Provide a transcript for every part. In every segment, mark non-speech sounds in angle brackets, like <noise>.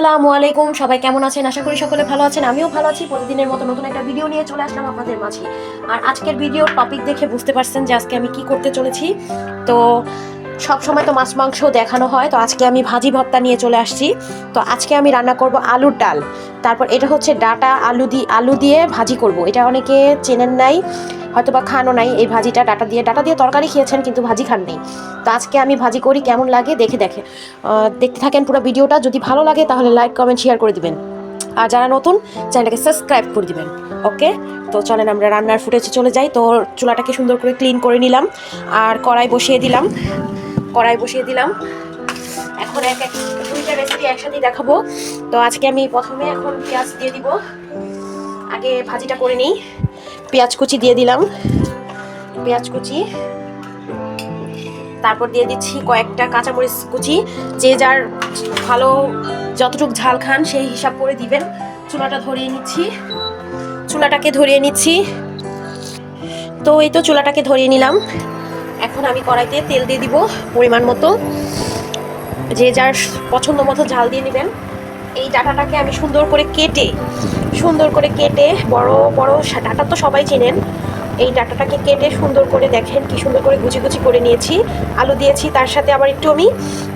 আসসালামু আলাইকুম। সবাই কেমন আছেন? আশা করি সকলে ভালো আছেন। আমিও ভালো আছি। প্রতিদিনের মতো নতুন একটা ভিডিও নিয়ে চলে আসলাম আপনাদের মাঝে। আর আজকের ভিডিও টপিক দেখে বুঝতে পারছেন যে আজকে আমি কি করতে চলেছি। তো সব সময় তো মাছ মাংস দেখানো হয়, তো আজকে আমি ভাজি ভর্তা নিয়ে চলে আসছি। তো আজকে আমি রান্না করব আলুর ডাল। তারপর এটা হচ্ছে ডাটা, আলু দিয়ে আলু দিয়ে ভাজি করব। এটা অনেকে চেনেন নাই হয়তো বা খানও নাই এই ভাজিটা ডাটা দিয়ে। ডাটা দিয়ে তরকারি খেয়েছেন কিন্তু ভাজি খান নেই। তো আজকে আমি ভাজি করি, কেমন লাগে দেখে দেখে। দেখতে থাকেন পুরো ভিডিওটা, যদি ভালো লাগে তাহলে লাইক, কমেন্ট, শেয়ার করে দিবেন। আর যারা নতুন, চ্যানেলটাকে সাবস্ক্রাইব করে দিবেন। ওকে? তো চলেন আমরা রান্নার ফুটেজে চলে যাই। তো চুলাটাকে সুন্দর করে ক্লিন করে নিলাম। আর কড়াই বসিয়ে দিলাম। কড়াই বসিয়ে দিলাম। এখন এক এক দুইটা রেসিপি একসাথে দেখাবো। তো আজকে আমি প্রথমে এখন পেঁয়াজ দিয়ে দিব। আগে ভাজিটা করে নিই। পেঁয়াজ কুচি দিয়ে দিলাম। পেঁয়াজ কুচি। তারপর দিয়ে দিচ্ছি কয়েকটা কাঁচামরিচ কুচি। যে যার ভালো যতটুকু ঝাল খান সেই হিসাব করে দিবেন। চুলাটা ধরিয়ে নিচ্ছি। চুলাটাকে ধরিয়ে নিচ্ছি। তো এই তো চুলাটাকে ধরিয়ে নিলাম। এখন আমি কড়াইতে তেল দিয়ে দিব পরিমাণ মতো। যে যার পছন্দ মতো ঝাল দিয়ে নেবেন। এই ডাটাটাকে আমি সুন্দর করে কেটে, সুন্দর করে কেটে, বড় বড় ডাটা তো সবাই চেনেন। এই ডাটাটাকে কেটে সুন্দর করে দেখেন কি সুন্দর করে গুচি গুচি করে নিয়েছি। আলু দিয়েছি, তার সাথে আবার একটু আমি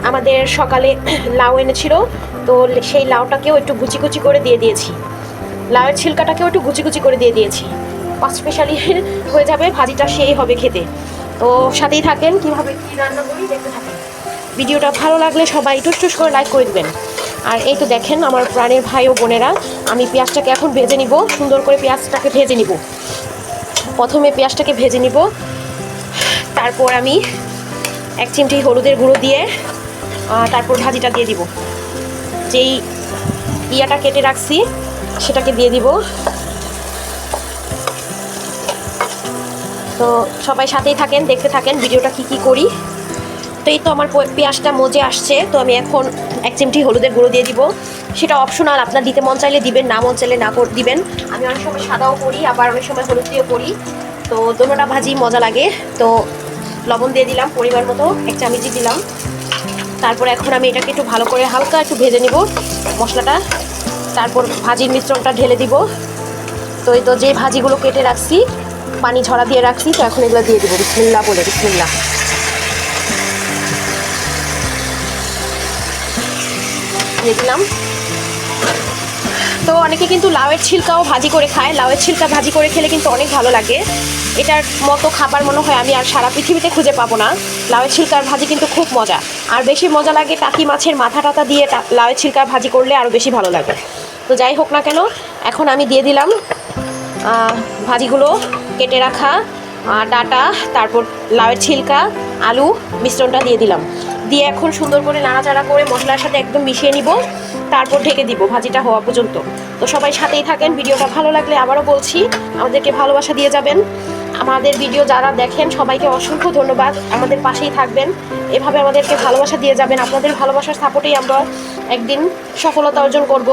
আমাদের সকালে <clears throat> লাউ এনেছিল। তো সেই লাউটাকেও একটু গুচি গুচি করে দিয়ে দিয়েছি। লাউয়ের ছিলকাটাকেও একটু গুচি গুচি করে দিয়ে দিয়েছি। স্পেশালি <laughs> হয়ে যাবে ভাজিটা সেই হবে খেতে। তো সাথেই থাকেন, কীভাবে কি রান্না করি দেখতে থাকেন। ভিডিওটা ভালো লাগলে সবাই টুস টুস করে লাইক করে দিবেন। আর এই তো দেখেন আমার প্রাণের ভাই ও বোনেরা, আমি পেঁয়াজটাকে এখন ভেজে নিব, সুন্দর করে পেঁয়াজটাকে ভেজে নিব। প্রথমে পেঁয়াজটাকে ভেজে নিব, তারপর আমি এক চিমটি হলুদের গুঁড়ো দিয়ে তারপর ভাজিটা দিয়ে দিব। যেই ইয়াটা কেটে রাখছি, সেটাকে দিয়ে দিব। তো সবাই সাথেই থাকেন, দেখতে থাকেন ভিডিওটা কি কি করি। তো এই তো আমার পেঁয়াজটা মজে আসছে, তো আমি এখন এক চিমটি হলুদের গুঁড়ো দিয়ে দিব। সেটা অপশনাল আপনার দিতে মন চাইলে দিবেন, না মন চাইলে না দিবেন। আমি অনেক সময় সাদাও করি, আবার অনেক সময় হলুদ দিয়েও করি। তো দোনোটা ভাজি মজা লাগে। তো লবণ দিয়ে দিলাম পরিমাণ মতো, এক চামচি দিলাম। তারপর এখন আমি এটাকে একটু ভালো করে হালকা একটু ভেজে নিব মশলাটা। তারপর ভাজির মিশ্রণটা ঢেলে দিব। তো এই তো যে ভাজিগুলো কেটে রাখছি পানি ঝরা দিয়ে রাখছি, তো এখন এগুলো দিয়ে দিব। বিসমিল্লা বলে বিসমিল্লা দিয়ে দিলাম। তো অনেকে কিন্তু লাউয়ের ছিলকাও ভাজি করে খায়। লাউয়ের ছিলকা ভাজি করে খেলে কিন্তু অনেক ভালো লাগে। এটার মতো খাবার মনে হয় আমি আর সারা পৃথিবীতে খুঁজে পাবো না। লাউয়ের ছিলকার ভাজি কিন্তু খুব মজা। আর বেশি মজা লাগে টাকি মাছের মাথা টাতা দিয়ে লাউয়ের ছিলকার ভাজি করলে আরও বেশি ভালো লাগে। তো যাই হোক না কেন, এখন আমি দিয়ে দিলাম ভাজিগুলো কেটে রাখা ডাটা, তারপর লাউয়ের ছিলকা, আলু মিশ্রণটা দিয়ে দিলাম। দিয়ে এখন সুন্দর করে নাড়াচাড়া করে মশলার সাথে একদম মিশিয়ে নিব, তারপর ঢেকে দিব ভাজিটা হওয়া পর্যন্ত। তো সবাই সাথেই থাকেন, ভিডিওটা ভালো লাগলে আবারও বলছি, আমাদেরকে ভালোবাসা দিয়ে যাবেন। আমাদের ভিডিও যারা দেখেন, সবাইকে অসংখ্য ধন্যবাদ। আমাদের পাশেই থাকবেন, এভাবে আমাদেরকে ভালোবাসা দিয়ে যাবেন। আপনাদের ভালোবাসার সাপোর্টেই আমরা একদিন সফলতা অর্জন করব।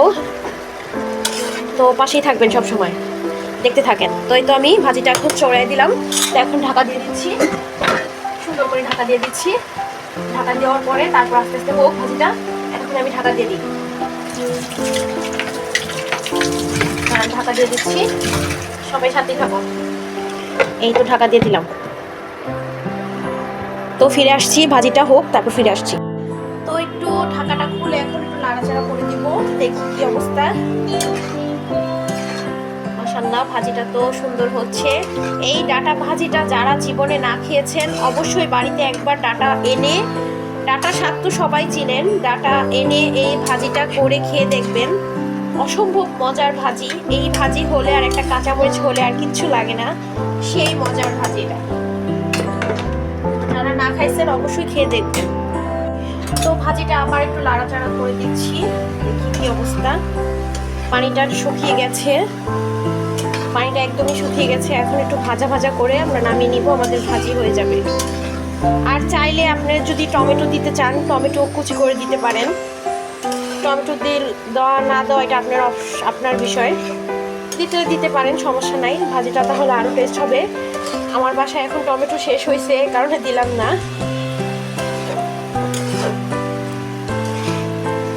তো পাশেই থাকবেন সব সময় দেখতে থাকেন। তো এই তো আমি ভাজিটা এখন চড়াই দিলাম। তো এখন ঢাকা দিয়ে দিচ্ছি। সুন্দর করে ঢাকা দিয়ে দিচ্ছি। ঢাকা দেওয়ার পরে তারপর আস্তে আস্তে হোক ভাজিটা, এখন আমি ঢাকা দিয়ে দিই। ঢাকা দিয়ে দিচ্ছি। সবাই সাথেই থাকো এই তো ঢাকা দিয়ে দিলাম। তো ফিরে আসছি, ভাজিটা হোক, তারপর ফিরে আসছি। তো একটু ঢাকাটা খুলে এখন একটু নাড়াচাড়া করে দিব, দেখি কি অবস্থা। মাশাল্লাহ ভাজিটা তো সুন্দর হচ্ছে। এই ডাটা ভাজিটা যারা জীবনে না খেয়েছেন, অবশ্যই বাড়িতে একবার ডাটা এনে, ডাটা শাক তো সবাই চিনেন, ডাটা এনে এই ভাজিটা করে খেয়ে দেখবেন। অসম্ভব মজার ভাজি। এই ভাজি হলে আর একটা কাঁচামরিচ হলে আর কিচ্ছু লাগে না, সেই মজার ভাজিটা। যারা না খাইছেন অবশ্যই খেয়ে দেখবেন। তো ভাজিটা আবার একটু লাড়াচাড়া করে দিচ্ছি, দেখি কি অবস্থা। পানিটা শুকিয়ে গেছে। পানিটা একদমই শুকিয়ে গেছে। এখন একটু ভাজা ভাজা করে আমরা নামিয়ে নিব, আমাদের ভাজি হয়ে যাবে। আর চাইলে আপনি যদি টমেটো দিতে চান, টমেটো কুচি করে দিতে পারেন। টমেটো দিয়ে দেওয়া না দেওয়া এটা আপনার আপনার বিষয়। দিতে দিতে পারেন, সমস্যা নাই। ভাজিটা তাহলে আরও টেস্ট হবে। আমার বাসায় এখন টমেটো শেষ হয়েছে কারণে দিলাম না।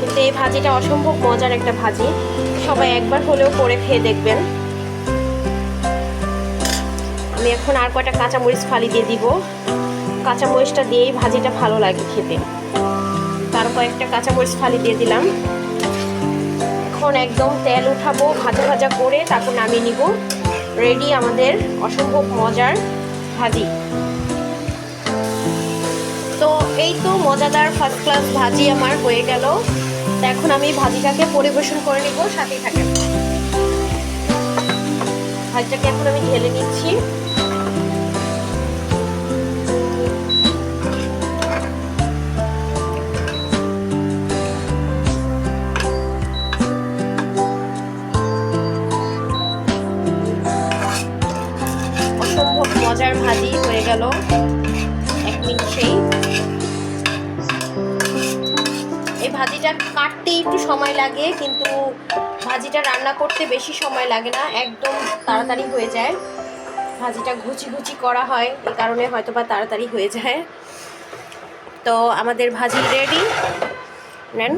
কিন্তু এই ভাজিটা অসম্ভব মজার একটা ভাজি। সবাই একবার হলেও করে খেয়ে দেখবেন। আমি এখন আর কয়টা কাঁচামরিচ ফালি দিয়ে দিব? কাঁচামরিচটা দিয়েই ভাজিটা ভালো লাগে খেতে। তার কয়েকটা কাঁচামরিচ ফালি দিয়ে দিলাম। এখন একদম তেল উঠাবো, ভাজা ভাজা করে তারপর নামিয়ে নিব। রেডি আমাদের অসম্ভব মজার ভাজি। তো এই তো মজাদার ফার্স্ট ক্লাস ভাজি আমার হয়ে গেল। এখন আমি ভাজিটাকে পরিবেশন করে নিব, সাথেই থাকেন। ভাজিটাকে এখন আমি ঢেলে নিচ্ছি। মজার ভাজি হয়ে গেল। এক মিনিটেই এই ভাজিটা কাটতে একটু সময় লাগে, কিন্তু ভাজিটা রান্না করতে বেশি সময় লাগে না, একদম তাড়াতাড়ি হয়ে যায়। ভাজিটা ঘুচি ঘুচি করা হয়, এই কারণে হয়তো বা তাড়াতাড়ি হয়ে যায়। তো আমাদের ভাজি রেডি। নেন।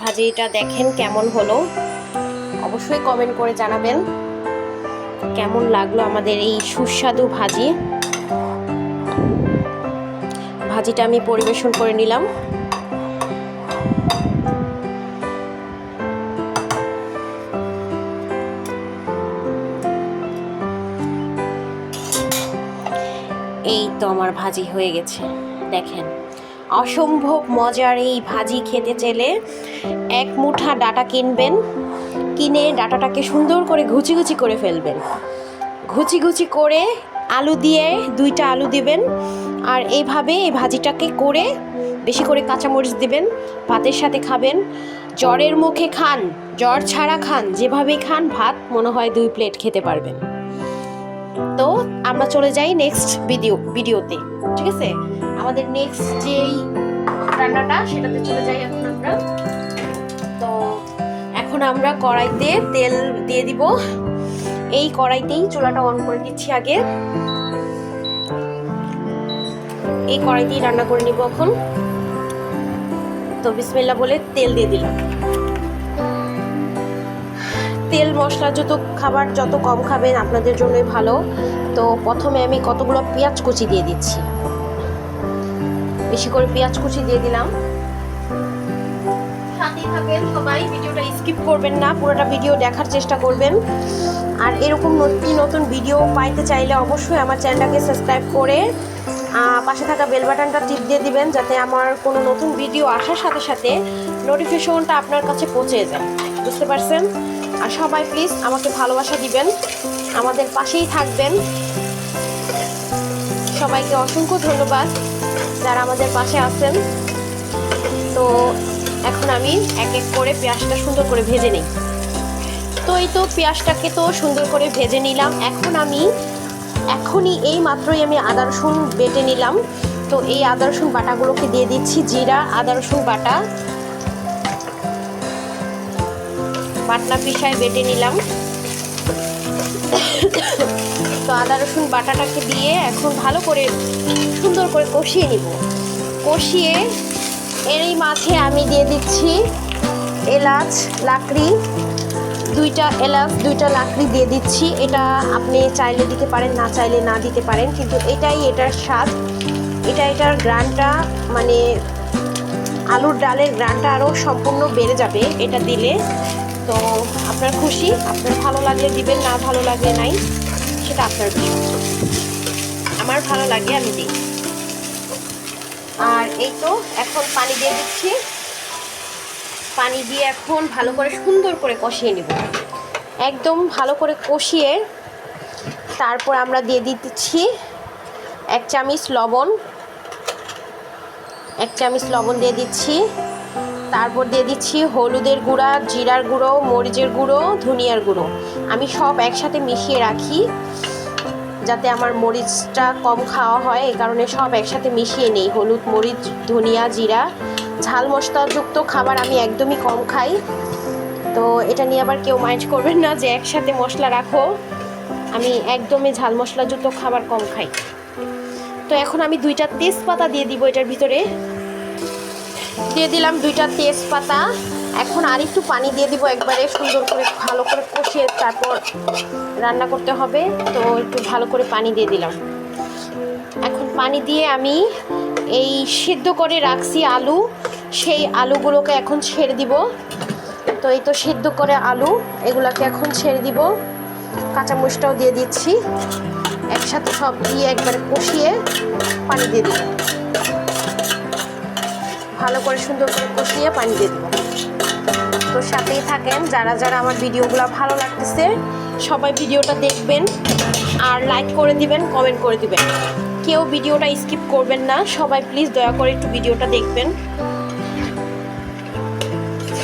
ভাজিটা দেখেন কেমন হলো। অবশ্যই কমেন্ট করে জানাবেন। কেমন লাগল আমাদের এই সুস্বাদু ভাজি? ভাজিটা আমি পরিবেশন করে নিলাম। এই তো আমার ভাজি হয়ে গেছে, দেখেন। অসম্ভব মজার এই ভাজি খেতে চাইলে এক মুঠা ডাটা কিনবেন। কিনে ডাটাটাকে সুন্দর করে ঘুচি ঘুচি করে ফেলবেন। ঘুচি ঘুচি করে আলু দিয়ে দুইটা আলু দিবেন আর এইভাবে এই ভাজিটাকে করে বেশি করে কাঁচামরিচ দিবেন, ভাতের সাথে খাবেন। জ্বরের মুখে খান, জ্বর ছাড়া খান, যেভাবেই খান, ভাত মনে হয় দুই প্লেট খেতে পারবেন। তো আমরা চলে যাই নেক্সট ভিডিও, ভিডিওতে, ঠিক আছে? আমাদের নেক্সট যেই রান্নাটা, সেটাতে চলে যাই এখন আমরা। আমরা কড়াইতে তেল দিয়ে দিব। এই কড়াইতেই চুলাটা অন করে দিচ্ছি আগে। এই কড়াইতেই রান্না করে নিব এখন। তো বিসমিল্লা বলে তেল দিয়ে দিলাম। তেল, মশলা যত খাবার যত কম খাবেন আপনাদের জন্যই ভালো। তো প্রথমে আমি কতগুলো পেঁয়াজ কুচি দিয়ে দিচ্ছি। বেশি করে পেঁয়াজ কুচি দিয়ে দিলাম। থাকবেন সবাই ভিডিওটা স্কিপ করবেন না, পুরোটা ভিডিও দেখার চেষ্টা করবেন। আর এরকম নতুন নতুন ভিডিও পাইতে চাইলে অবশ্যই আমার চ্যানেলটাকে সাবস্ক্রাইব করে পাশে থাকা বেল বাটনটা টিপ দিয়ে দিবেন যাতে আমার কোনো নতুন ভিডিও আসার সাথে সাথে নোটিফিকেশনটা আপনার কাছে পৌঁছে যায়। বুঝতে পারছেন? আর সবাই প্লিজ আমাকে ভালোবাসা দিবেন, আমাদের পাশেই থাকবেন। সবাইকে অসংখ্য ধন্যবাদ যারা আমাদের পাশে আছেন। তো এখন আমি এক এক করে পেঁয়াজটা সুন্দর করে ভেজে নিই। তো এই তো পেঁয়াজটাকে তো সুন্দর করে ভেজে নিলাম। এখন আমি এখনই এই মাত্রই আমি আদা রসুন বেটে নিলাম। তো এই আদা রসুন বাটাগুলোকে দিয়ে দিচ্ছি, জিরা, আদা রসুন বাটা। বাটনা পিসায় বেটে নিলাম। তো আদা রসুন বাটাটাকে দিয়ে এখন ভালো করে সুন্দর করে কষিয়ে নিব। কষিয়ে এরই মাঝে আমি দিয়ে দিচ্ছি এলাচ, লাকড়ি। দুইটা এলাচ, দুইটা লাকড়ি দিয়ে দিচ্ছি। এটা আপনি চাইলে দিতে পারেন, না চাইলে না দিতে পারেন, কিন্তু এটাই এটার স্বাদ। এটা এটার গ্রানটা মানে আলুর ডালের গ্রানটা আরও সম্পূর্ণ বেড়ে যাবে এটা দিলে। তো আপনার খুশি, আপনার ভালো লাগলে দিবেন, না ভালো লাগলে নাই, সেটা আপনার আমার ভালো লাগে, আমি দিই। আর এই তো এখন পানি দিয়ে দিচ্ছি। পানি দিয়ে এখন ভালো করে সুন্দর করে কষিয়ে নিব। একদম ভালো করে কষিয়ে তারপর আমরা দিয়ে দিচ্ছি এক চামচ লবণ। এক চামচ লবণ দিয়ে দিচ্ছি। তারপর দিয়ে দিচ্ছি হলুদের গুঁড়া, জিরার গুঁড়ো, মরিচের গুঁড়ো, ধনিয়ার গুঁড়ো। আমি সব একসাথে মিশিয়ে রাখি। যাতে আমার মরিচটা কম খাওয়া হয়, এই কারণে সব একসাথে মিশিয়ে নেই। হলুদ মরিচ, ধনিয়া জিরা, ঝাল মশলাযুক্ত খাবার আমি একদমই কম খাই। তো এটা নিয়ে আবার কেউ মাইন্ড করবেন না যে একসাথে মশলা রাখো। আমি একদমই ঝাল মশলাযুক্ত খাবার কম খাই। তো এখন আমি দুইটা তেজপাতা দিয়ে দিব এটার ভিতরে। দিয়ে দিলাম দুইটা তেজপাতা। এখন আর একটু পানি দিয়ে দিব একবারে সুন্দর করে, ভালো করে কষিয়ে তারপর রান্না করতে হবে। তো একটু ভালো করে পানি দিয়ে দিলাম। এখন পানি দিয়ে আমি এই সিদ্ধ করে রাখছি আলু। সেই আলুগুলোকে এখন ছেড়ে দিব। তো এই তো সিদ্ধ করে আলু, এগুলাকে এখন ছেড়ে দিব। কাঁচামরিচটাও দিয়ে দিচ্ছি। একসাথে সব দিয়ে একবারে কষিয়ে পানি দিয়ে দিব। ভালো করে সুন্দর করে কষিয়ে পানি দিয়ে দিব। তো সাথেই থাকেন। যারা যারা আমার ভিডিওগুলো ভালো লাগতেছে, সবাই ভিডিওটা দেখবেন আর লাইক করে দিবেন কমেন্ট করে দিবেন। কেউ ভিডিওটা স্কিপ করবেন না, সবাই প্লিজ দয়া করে একটু ভিডিওটা দেখবেন।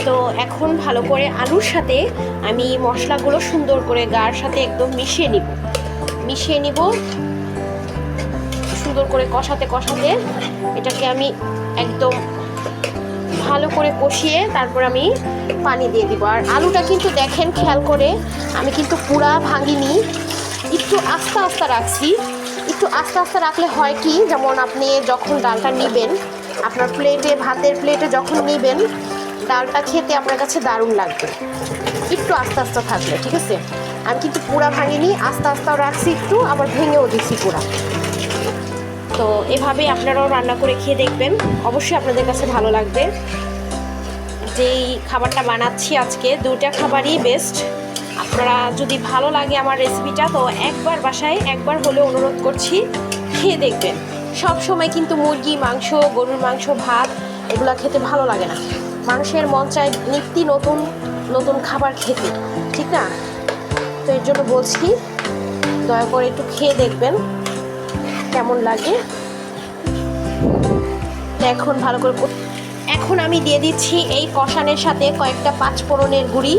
তো এখন ভালো করে আলুর সাথে আমি মশলাগুলো সুন্দর করে গার সাথে একদম মিশিয়ে নিব। মিশিয়ে নিব। সুন্দর করে কষাতে কষাতে এটাকে আমি একদম ভালো করে কষিয়ে তারপর আমি পানি দিয়ে দিব। আর আলুটা কিন্তু দেখেন, খেয়াল করে, আমি কিন্তু পুরা ভাঙিনি। একটু আস্তে আস্তে রাখছি। একটু আস্তে আস্তে রাখলে হয় কি, যেমন আপনি যখন ডালটা নেবেন, আপনার প্লেটে ভাতের প্লেটে যখন নেবেন, ডালটা খেতে আপনার কাছে দারুণ লাগবে। একটু আস্তে আস্তে থাকলে, ঠিক আছে? আমি কিন্তু পুরা ভাঙিনি, আস্তে আস্তেও রাখছি একটু, আবার ভেঙেও দিচ্ছি পুরা। তো এভাবে আপনারাও রান্না করে খেয়ে দেখবেন। অবশ্যই আপনাদের কাছে ভালো লাগবে। যেই খাবারটা বানাচ্ছি আজকে দুটা খাবারই বেস্ট আপনারা যদি ভালো লাগে আমার রেসিপিটা তো একবার বাসায় একবার হলে অনুরোধ করছি, খেয়ে দেখবেন। সব সময় কিন্তু মুরগি, মাংস, গরুর মাংস, ভাত, এগুলো খেতে ভালো লাগে না। মানুষের মন চায় নিত্য নতুন নতুন খাবার খেতে, ঠিক না? তো এর জন্য বলছি, দয়া করে একটু খেয়ে দেখবেন। কেমন লাগে? এখন ভালো করে এখন আমি দিয়ে দিচ্ছি এই কষানের সাথে কয়েকটা পাঁচফোড়নের গুঁড়ি,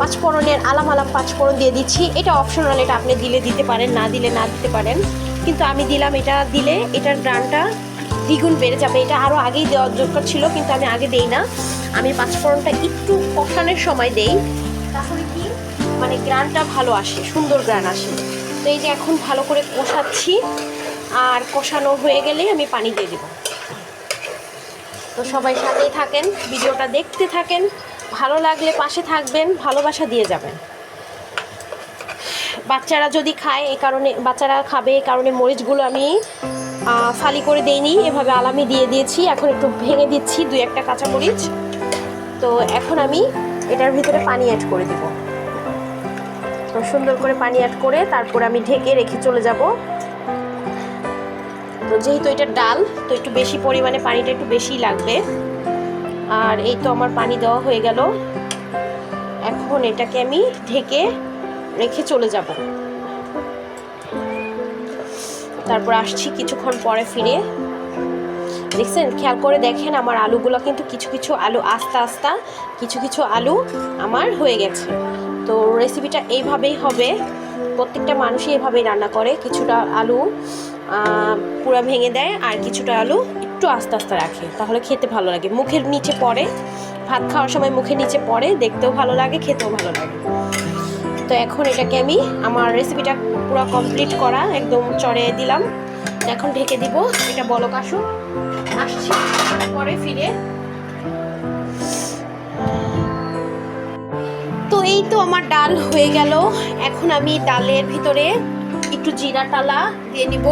পাঁচফোড়নের আলাম আলাম পাঁচফোড়ন দিয়ে দিচ্ছি। এটা অপশনাল এটা আপনি দিলে দিতে পারেন, না দিলে না দিতে পারেন। কিন্তু আমি দিলাম এটা দিলে এটার গ্রানটা দ্বিগুণ বেড়ে যাবে। এটা আরও আগেই দেওয়ার দরকার ছিল, কিন্তু আমি আগে দেই না। আমি পাঁচফোড়নটা একটু কষানোর সময় দেই, তাহলে কি? মানে গ্রানটা ভালো আসে, সুন্দর গ্রান আসে। তো এই যে এখন ভালো করে কষাচ্ছি। আর কষানো হয়ে গেলে আমি পানি দিয়ে দেবো। তো সবাই সাথেই থাকেন, ভিডিওটা দেখতে থাকেন, ভালো লাগলে পাশে থাকবেন, ভালোবাসা দিয়ে যাবেন। বাচ্চারা যদি খায় এই কারণে, বাচ্চারা খাবে এই কারণে মরিচগুলো আমি ফালি করে দেইনি, এভাবে আলামি দিয়ে দিয়েছি। এখন একটু ভেঙে দিচ্ছি দুই একটা কাঁচা মরিচ। তো এখন আমি এটার ভিতরে পানি অ্যাড করে দিব। তো সুন্দর করে পানি অ্যাড করে তারপর আমি ঢেকে রেখে চলে যাব। তো যেহেতু এটা ডাল, তো একটু বেশি পরিমাণে পানিটা একটু বেশি লাগবে। আর এই তো আমার পানি দেওয়া হয়ে গেল। এখন এটাকে আমি ঢেকে রেখে চলে যাব। তারপর আসছি কিছুক্ষণ পরে ফিরে। দেখছেন? খেয়াল করে দেখেন, আমার আলুগুলো কিন্তু কিছু কিছু আলু আস্তে আস্তে, কিছু কিছু আলু আমার হয়ে গেছে। তো রেসিপিটা এইভাবেই হবে। প্রত্যেকটা মানুষই এভাবেই রান্না করে। কিছুটা আলু পুরা ভেঙে দেয় আর কিছুটা আলু একটু আস্তে আস্তে রাখে। তাহলে খেতে ভালো লাগে। মুখের নিচে পড়ে। ভাত খাওয়ার সময় মুখের নিচে পড়ে। দেখতেও ভালো লাগে, খেতেও ভালো লাগে। তো এখন এটাকে আমি আমার রেসিপিটা পুরো কমপ্লিট করা, একদম চড়ে দিলাম। এখন ঢেকে দিব এটা বলক আসুক আসছি, পরে ফিরে। তো এই তো আমার ডাল হয়ে গেল। এখন আমি ডালের ভিতরে একটু জিরা টালা দিয়ে নিব।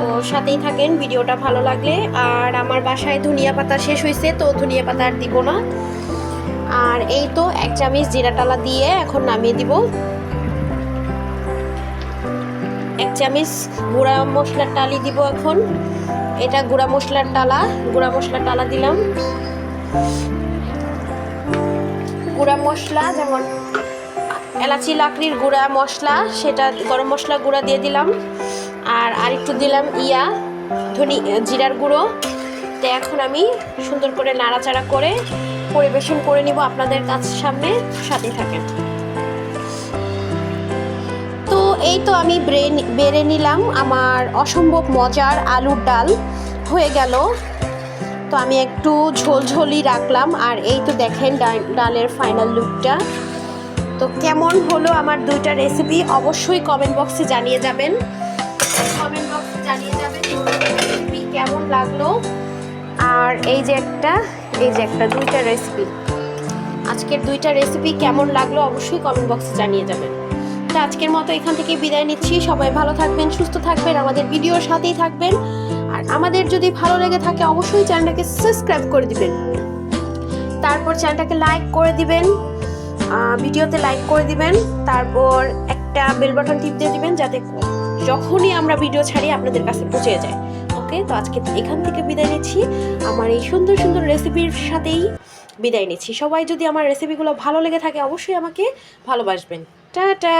তো সাথেই থাকেন, ভিডিওটা ভালো লাগলে। আর আমার বাসায় ধনিয়া পাতা শেষ হয়েছে তো ধনিয়া পাতা আর দিব না। আর এই তো এক চামচ জিরা টালা দিয়ে এখন নামিয়ে দিব। এক চামচ গুঁড়া মশলার টালি দিব এখন। এটা গুঁড়া মশলার টালা, গুঁড়া মশলার টালা দিলাম। গুঁড়া মশলা, যেমন এলাচি, লাকড়ির গুঁড়া মশলা, সেটা গরম মশলা গুঁড়া দিয়ে দিলাম। আর আরেকটু দিলাম ইয়া, ধনি, জিরার গুঁড়ো। তো এখন আমি সুন্দর করে নাড়াচাড়া করে পরিবেশন করে নিব আপনাদের কাছ সামনে সাথে থাকেন। তো এই তো আমি বেড়ে নিলাম আমার অসম্ভব মজার আলুর ডাল। হয়ে গেল। তো আমি একটু ঝোলঝোলি রাখলাম। আর এই তো দেখেন ডালের ফাইনাল লুকটা তো কেমন হলো আমার দুইটা রেসিপি অবশ্যই কমেন্ট বক্সে জানিয়ে যাবেন। কেমন লাগল? আর এই যে একটা, এই যে একটা, দুইটা রেসিপি আজকের দুইটা রেসিপি কেমন লাগল অবশ্যই কমেন্ট বক্সে জানিয়ে যাবেন। তো আজকের মতো এখান থেকে বিদায় নিচ্ছি। সবাই ভালো থাকবেন, সুস্থ থাকবেন, আমাদের ভিডিওর সাথেই থাকবেন। আর আমাদের যদি ভালো লেগে থাকে অবশ্যই চ্যানেলটাকে সাবস্ক্রাইব করে দিবেন। তারপর চ্যানেলটাকে লাইক করে দিবেন ভিডিওতে লাইক করে দিবেন। তারপর একটা বেল বাটন টিপ দিয়ে দিবেন, যাতে যখনই আমরা ভিডিও ছাড়ি আপনাদের কাছে পৌঁছে যায়। ওকে তো আজকে এখান থেকে বিদায় নিচ্ছি। আমার এই সুন্দর সুন্দর রেসিপির সাথেই বিদায় নিচ্ছি। সবাই যদি আমার রেসিপিগুলো ভালো লেগে থাকে, অবশ্যই আমাকে ভালোবাসবেন। টাটা!